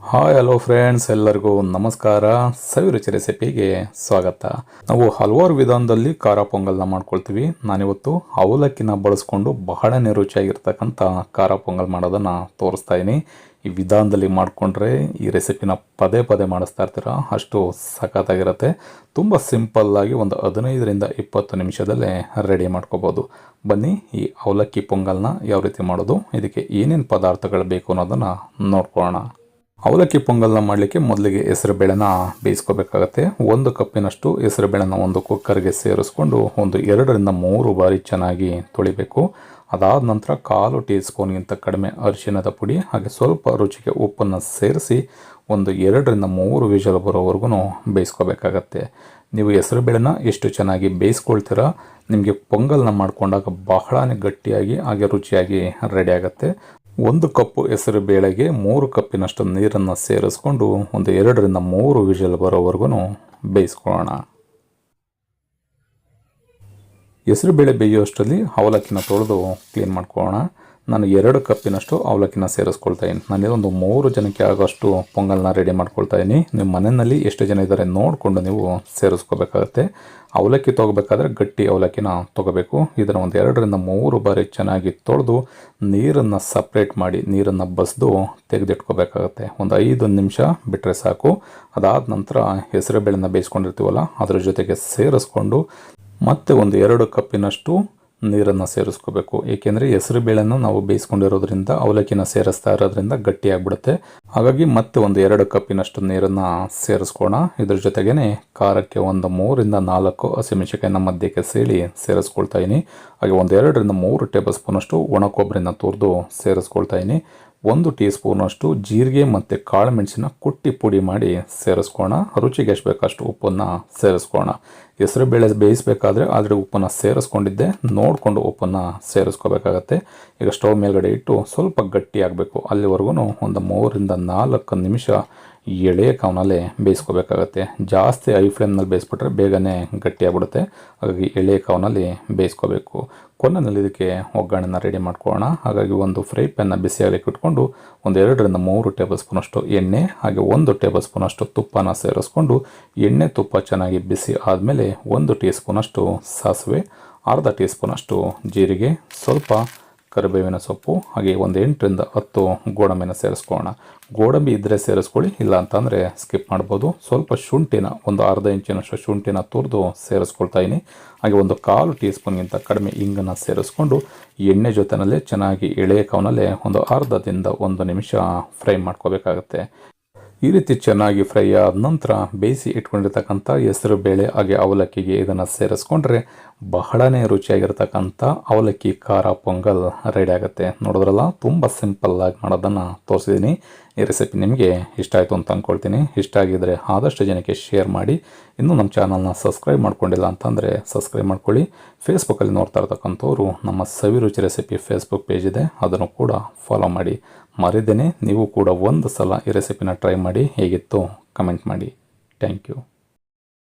Hi, hello friends, ಎಲ್ಲರಿಗೂ ನಮಸ್ಕಾರ. ಸವಿರುಚಿ ರೆಸಿಪಿಗೆ ಸ್ವಾಗತ. ನಾವು ಹಲವಾರು ವಿಧಾನದಲ್ಲಿ ಖಾರ ಪೊಂಗಲ್ನ ಮಾಡ್ಕೊಳ್ತೀವಿ. ನಾನಿವತ್ತು ಅವಲಕ್ಕಿನ ಬಳಸ್ಕೊಂಡು ಬಹಳನೇ ರುಚಿಯಾಗಿರ್ತಕ್ಕಂಥ ಖಾರ ಪೊಂಗಲ್ ಮಾಡೋದನ್ನು ತೋರಿಸ್ತಾ ಇದ್ದೀನಿ ಈ ವಿಧಾನದಲ್ಲಿ ಮಾಡಿಕೊಂಡ್ರೆ ಈ ರೆಸಿಪಿನ ಪದೇ ಪದೇ ಮಾಡಿಸ್ತಾ ಇರ್ತೀರ? ಅಷ್ಟು ಸಖತ್ತಾಗಿರುತ್ತೆ. ತುಂಬ ಸಿಂಪಲ್ಲಾಗಿ ಒಂದು ಹದಿನೈದರಿಂದ ಇಪ್ಪತ್ತು ನಿಮಿಷದಲ್ಲೇ ರೆಡಿ ಮಾಡ್ಕೋಬೋದು. ಬನ್ನಿ, ಈ ಅವಲಕ್ಕಿ ಪೊಂಗಲ್ನ ಯಾವ ರೀತಿ ಮಾಡೋದು, ಇದಕ್ಕೆ ಏನೇನು ಪದಾರ್ಥಗಳು ಬೇಕು ಅನ್ನೋದನ್ನು ನೋಡ್ಕೊಳ್ಳೋಣ. ಅವಲಕ್ಕಿ ಪೊಂಗಲ್ನ ಮಾಡಲಿಕ್ಕೆ ಮೊದಲಿಗೆ ಹೆಸರುಬೇಳೆನ ಬೇಯಿಸ್ಕೋಬೇಕಾಗತ್ತೆ. ಒಂದು ಕಪ್ಪಿನಷ್ಟು ಹೆಸರುಬೇಳೆನ ಒಂದು ಕುಕ್ಕರ್ಗೆ ಸೇರಿಸ್ಕೊಂಡು ಒಂದು ಎರಡರಿಂದ ಮೂರು ಬಾರಿ ಚೆನ್ನಾಗಿ ತೊಳಿಬೇಕು. ಅದಾದ ನಂತರ ಕಾಲು ಟೀ ಸ್ಪೂನ್ಗಿಂತ ಕಡಿಮೆ ಅರಿಶಿಣದ ಪುಡಿ ಹಾಗೆ ಸ್ವಲ್ಪ ರುಚಿಗೆ ಉಪ್ಪನ್ನು ಸೇರಿಸಿ ಒಂದು ಎರಡರಿಂದ ಮೂರು ವಿಷಲ್ ಬರೋವರೆಗೂ ಬೇಯಿಸ್ಕೋಬೇಕಾಗತ್ತೆ. ನೀವು ಹೆಸರುಬೇಳೆನ ಎಷ್ಟು ಚೆನ್ನಾಗಿ ಬೇಯಿಸ್ಕೊಳ್ತೀರ, ನಿಮಗೆ ಪೊಂಗಲ್ನ ಮಾಡ್ಕೊಂಡಾಗ ಬಹಳನೇ ಗಟ್ಟಿಯಾಗಿ ಹಾಗೆ ರುಚಿಯಾಗಿ ರೆಡಿ ಆಗುತ್ತೆ. ಒಂದು ಕಪ್ಪು ಹೆಸರು ಬೇಳೆಗೆ ಮೂರು ಕಪ್ಪಿನಷ್ಟು ನೀರನ್ನು ಸೇರಿಸ್ಕೊಂಡು ಒಂದು ಎರಡರಿಂದ ಮೂರು ವಿಷಲ್ ಬರೋವರೆಗೂ ಬೇಯಿಸ್ಕೊಳ್ಳೋಣ. ಹೆಸರು ಬೇಳೆ ಬೇಯುವಷ್ಟರಲ್ಲಿ ಅವಲಕ್ಕಿನ ತೊಳೆದು ಕ್ಲೀನ್ ಮಾಡ್ಕೊಳ್ಳೋಣ. ನಾನು ಎರಡು ಕಪ್ಪಿನಷ್ಟು ಅವಲಕ್ಕಿನ ಸೇರಿಸ್ಕೊಳ್ತಾ ಇದ್ದೀನಿ. ನಾನು ಒಂದು ಮೂರು ಜನಕ್ಕೆ ಆಗೋಷ್ಟು ಪೊಂಗಲ್ನ ರೆಡಿ ಮಾಡ್ಕೊಳ್ತಾ ಇದ್ದೀನಿ. ನಿಮ್ಮ ಮನೆಯಲ್ಲಿ ಎಷ್ಟು ಜನ ಇದ್ದಾರೆ ನೋಡಿಕೊಂಡು ನೀವು ಸೇರಿಸ್ಕೋಬೇಕಾಗತ್ತೆ. ಅವಲಕ್ಕಿ ತೊಗೋಬೇಕಾದ್ರೆ ಗಟ್ಟಿ ಅವಲಕ್ಕಿನ ತೊಗೋಬೇಕು. ಇದನ್ನು ಒಂದು ಎರಡರಿಂದ ಮೂರು ಬಾರಿ ಚೆನ್ನಾಗಿ ತೊಳೆದು ನೀರನ್ನು ಸಪ್ರೇಟ್ ಮಾಡಿ ನೀರನ್ನು ಬಸಿದು ತೆಗೆದಿಟ್ಕೋಬೇಕಾಗತ್ತೆ. ಒಂದು ಐದು ನಿಮಿಷ ಬಿಟ್ಟರೆ ಸಾಕು. ಅದಾದ ನಂತರ ಹೆಸರು ಬೇಳೆನ ಬೇಯಿಸ್ಕೊಂಡಿರ್ತೀವಲ್ಲ, ಅದರ ಜೊತೆಗೆ ಸೇರಿಸ್ಕೊಂಡು ಮತ್ತೆ ಒಂದು ಎರಡು ಕಪ್ಪಿನಷ್ಟು ನೀರನ್ನು ಸೇರಿಸ್ಕೋಬೇಕು. ಏಕೆಂದರೆ ಹೆಸರು ಬೇಳೆನ ನಾವು ಬೇಯಿಸ್ಕೊಂಡಿರೋದ್ರಿಂದ ಅವಲಕ್ಕಿನ ಸೇರಿಸ್ತಾ ಇರೋದ್ರಿಂದ ಗಟ್ಟಿಯಾಗ್ಬಿಡುತ್ತೆ ಹಾಗಾಗಿ ಮತ್ತೆ ಒಂದು ಎರಡು ಕಪ್ಪಿನಷ್ಟು ನೀರನ್ನು ಸೇರಿಸ್ಕೋಣ. ಇದ್ರ ಜೊತೆಗೇನೆ ಖಾರಕ್ಕೆ ಒಂದು ಮೂರಿಂದ ನಾಲ್ಕು ಹಸಿಮೆಣಸಿಕಾಯಿನ ಮಧ್ಯಕ್ಕೆ ಸೇಳಿ ಸೇರಿಸ್ಕೊಳ್ತಾ ಇದ್ದೀನಿ ಹಾಗೆ ಒಂದು ಎರಡರಿಂದ ಮೂರು ಟೇಬಲ್ ಸ್ಪೂನಷ್ಟು ಒಣ ಕೊಬ್ಬರಿನ ತುರಿದು ಸೇರಿಸ್ಕೊಳ್ತಾ ಇದ್ದೀನಿ ಒಂದು ಟೀ ಸ್ಪೂನಷ್ಟು ಜೀರಿಗೆ ಮತ್ತು ಕಾಳು ಮೆಣಸಿನ ಕುಟ್ಟಿ ಪುಡಿ ಮಾಡಿ ಸೇರಿಸ್ಕೋಣ. ರುಚಿಗೆ ಎಷ್ಟು ಬೇಕಷ್ಟು ಉಪ್ಪನ್ನು ಸೇರಿಸ್ಕೋಣ. ಹೆಸರು ಬೇಳೆ ಬೇಯಿಸಬೇಕಾದ್ರೆ ಆದರೆ ಉಪ್ಪನ್ನು ಸೇರಿಸ್ಕೊಂಡಿದ್ದೆ. ನೋಡಿಕೊಂಡು ಉಪ್ಪನ್ನು ಸೇರಿಸ್ಕೋಬೇಕಾಗತ್ತೆ. ಈಗ ಸ್ಟವ್ ಮೇಲ್ಗಡೆ ಇಟ್ಟು ಸ್ವಲ್ಪ ಗಟ್ಟಿ ಆಗಬೇಕು ಅಲ್ಲಿವರೆಗೂ ಒಂದು ಮೂರರಿಂದ ನಾಲ್ಕು ನಿಮಿಷ ಎಳೆಯ ಕಾವನಲ್ಲೇ ಬೇಯಿಸ್ಕೋಬೇಕಾಗತ್ತೆ. ಜಾಸ್ತಿ ಐ ಫ್ಲೇಮ್ನಲ್ಲಿ ಬೇಯಿಸ್ಬಿಟ್ರೆ ಬೇಗನೆ ಗಟ್ಟಿಯಾಗ್ಬಿಡುತ್ತೆ. ಹಾಗಾಗಿ ಎಳೆಯ ಕಾವನಲ್ಲಿ ಬೇಯಿಸ್ಕೋಬೇಕು. ಕೊನೆಯಲ್ಲಿ ಇದಕ್ಕೆ ಒಗ್ಗರಣೆನ ರೆಡಿ ಮಾಡ್ಕೊಳ್ಳೋಣ. ಹಾಗಾಗಿ ಒಂದು ಫ್ರೈ ಪ್ಯಾನ್ನ ಬಿಸಿಯಾಗಲಿಕ್ಕೆ ಇಟ್ಕೊಂಡು ಒಂದು ಎರಡರಿಂದ ಮೂರು ಟೇಬಲ್ ಸ್ಪೂನಷ್ಟು ಎಣ್ಣೆ, ಹಾಗೆ ಒಂದು ಟೇಬಲ್ ಸ್ಪೂನಷ್ಟು ತುಪ್ಪನ ಸೇರಿಸ್ಕೊಂಡು ಎಣ್ಣೆ, ತುಪ್ಪ ಚೆನ್ನಾಗಿ ಬಿಸಿ ಆದಮೇಲೆ ಒಂದು ಟೀ ಸ್ಪೂನಷ್ಟು ಸಾಸಿವೆ, ಅರ್ಧ ಟೀ ಸ್ಪೂನಷ್ಟು ಜೀರಿಗೆ, ಸ್ವಲ್ಪ ಕರಿಬೇವಿನ ಸೊಪ್ಪು, ಹಾಗೆ ಒಂದು ಎಂಟರಿಂದ ಹತ್ತು ಗೋಡಂಬಿನ ಸೇರಿಸ್ಕೊಳ್ಳೋಣ. ಗೋಡಂಬಿ ಇದ್ದರೆ ಸೇರಿಸ್ಕೊಳ್ಳಿ, ಇಲ್ಲ ಅಂತಂದರೆ ಸ್ಕಿಪ್ ಮಾಡ್ಬೋದು. ಸ್ವಲ್ಪ ಶುಂಠಿನ, ಒಂದು ಅರ್ಧ ಇಂಚಿನಷ್ಟು ಶುಂಠಿನ ತುರಿದು ಸೇರಿಸ್ಕೊಳ್ತಾ ಇದ್ದೀನಿ ಹಾಗೆ ಒಂದು ಕಾಲು ಟೀ ಸ್ಪೂನ್ಗಿಂತ ಕಡಿಮೆ ಇಂಗನ್ನು ಸೇರಿಸ್ಕೊಂಡು ಎಣ್ಣೆ ಜೊತೆಯಲ್ಲೇ ಚೆನ್ನಾಗಿ ಎಳೆಯ ಕವನಲ್ಲೇ ಒಂದು ಅರ್ಧದಿಂದ ಒಂದು ನಿಮಿಷ ಫ್ರೈ ಮಾಡ್ಕೋಬೇಕಾಗತ್ತೆ. ಈ ರೀತಿ ಚೆನ್ನಾಗಿ ಫ್ರೈ ಆದ ನಂತರ ಬೇಯಿಸಿ ಇಟ್ಕೊಂಡಿರ್ತಕ್ಕಂಥ ಹೆಸರು ಬೇಳೆ ಹಾಗೆ ಅವಲಕ್ಕಿಗೆ ಇದನ್ನು ಸೇರಿಸ್ಕೊಂಡ್ರೆ ಬಹಳನೇ ರುಚಿಯಾಗಿರ್ತಕ್ಕಂಥ ಅವಲಕ್ಕಿ, ಖಾರ, ಪೊಂಗಲ್ ರೆಡಿ ಆಗುತ್ತೆ. ನೋಡಿದ್ರಲ್ಲ, ತುಂಬ ಸಿಂಪಲ್ಲಾಗಿ ಮಾಡೋದನ್ನು ತೋರಿಸಿದ್ದೀನಿ ಈ ರೆಸಿಪಿ ನಿಮಗೆ ಇಷ್ಟ ಆಯಿತು ಅಂತ ಅಂದ್ಕೊಳ್ತೀನಿ ಇಷ್ಟ ಆಗಿದ್ದರೆ ಆದಷ್ಟು ಜನಕ್ಕೆ ಶೇರ್ ಮಾಡಿ. ಇನ್ನೂ ನಮ್ಮ ಚಾನಲ್ನ ಸಬ್ಸ್ಕ್ರೈಬ್ ಮಾಡ್ಕೊಂಡಿಲ್ಲ ಅಂತಂದರೆ ಸಬ್ಸ್ಕ್ರೈಬ್ ಮಾಡ್ಕೊಳ್ಳಿ. ಫೇಸ್ಬುಕ್ಕಲ್ಲಿ ನೋಡ್ತಾ ಇರ್ತಕ್ಕಂಥವ್ರು ನಮ್ಮ ಸವಿರುಚಿ ರೆಸಿಪಿ ಫೇಸ್ಬುಕ್ ಪೇಜ್ ಇದೆ. ಅದನ್ನು ಕೂಡ ಫಾಲೋ ಮಾಡಿ. ಮರೆದೇನೆ ನೀವು ಕೂಡ ಒಂದು ಸಲ ಈ ರೆಸಿಪಿನ ಟ್ರೈ ಮಾಡಿ. ಹೇಗಿತ್ತು? ಕಮೆಂಟ್ ಮಾಡಿ. Thank you